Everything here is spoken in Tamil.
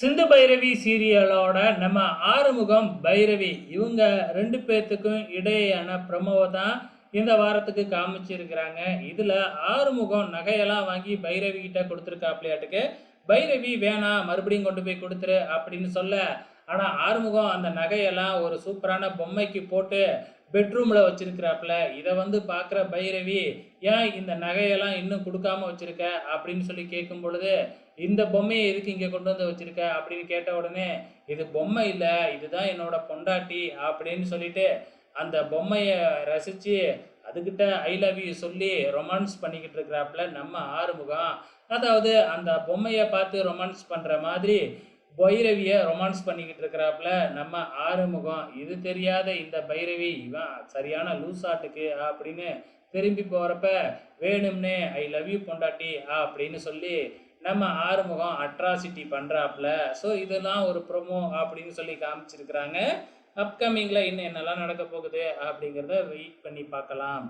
சிந்து பைரவி சீரியலோட நம்ம ஆறுமுகம் பைரவி. இவங்க ரெண்டு பேர்த்துக்கும் இடையேயான ப்ரமோவை தான் இந்த வாரத்துக்கு காமிச்சிருக்கிறாங்க. இதில் ஆறுமுகம் நகையெல்லாம் வாங்கி பைரவி கிட்ட கொடுத்துருக்காப்லையாட்டுக்கு. பைரவி வேணாம் மறுபடியும் கொண்டு போய் கொடுத்துரு அப்படின்னு சொல்ல ஆனால் ஆறுமுகம் அந்த நகையெல்லாம் ஒரு சூப்பரான பொம்மைக்கு போட்டு பெட்ரூமில் வச்சிருக்கிறாப்புல. இதை வந்து பார்க்குற பைரவி ஏன் இந்த நகையெல்லாம் இன்னும் கொடுக்காம வச்சுருக்க? அப்படின்னு சொல்லி கேட்கும் பொழுது இந்த பொம்மையை எதுக்கு இங்கே கொண்டு வந்து வச்சுருக்க? அப்படின்னு கேட்ட உடனே இது பொம்மை இல்லை இதுதான் என்னோட பொண்டாட்டி அப்படின்னு சொல்லிட்டு அந்த பொம்மையை ரசித்து அதுக்கிட்ட ஐ லவ் யூ சொல்லி ரொமான்ஸ் பண்ணிக்கிட்டு இருக்கிறாப்புல நம்ம ஆறுமுகம். அதாவது அந்த பொம்மையை பார்த்து ரொமான்ஸ் பண்ணுற மாதிரி பைரவியை ரொமான்ஸ் பண்ணிக்கிட்டு இருக்கிறாப்புல நம்ம ஆறுமுகம் இது தெரியாத இந்த பைரவி இவன் சரியான லூசாட்டுக்கு அப்படின்னு திரும்பி போகிறப்ப வேணும்னே ஐ லவ் யூ பொண்டாட்டி அப்படின்னு சொல்லி நம்ம ஆறுமுகம் அட்ராசிட்டி பண்ணுறாப்புல ஸோ இதெல்லாம் ஒரு ப்ரொமோ அப்படின்னு சொல்லி காமிச்சிருக்கிறாங்க. அப்கமிங்கில் இன்னும் என்னெல்லாம் நடக்க போகுது அப்படிங்கிறத வெயிட் பண்ணி பார்க்கலாம்.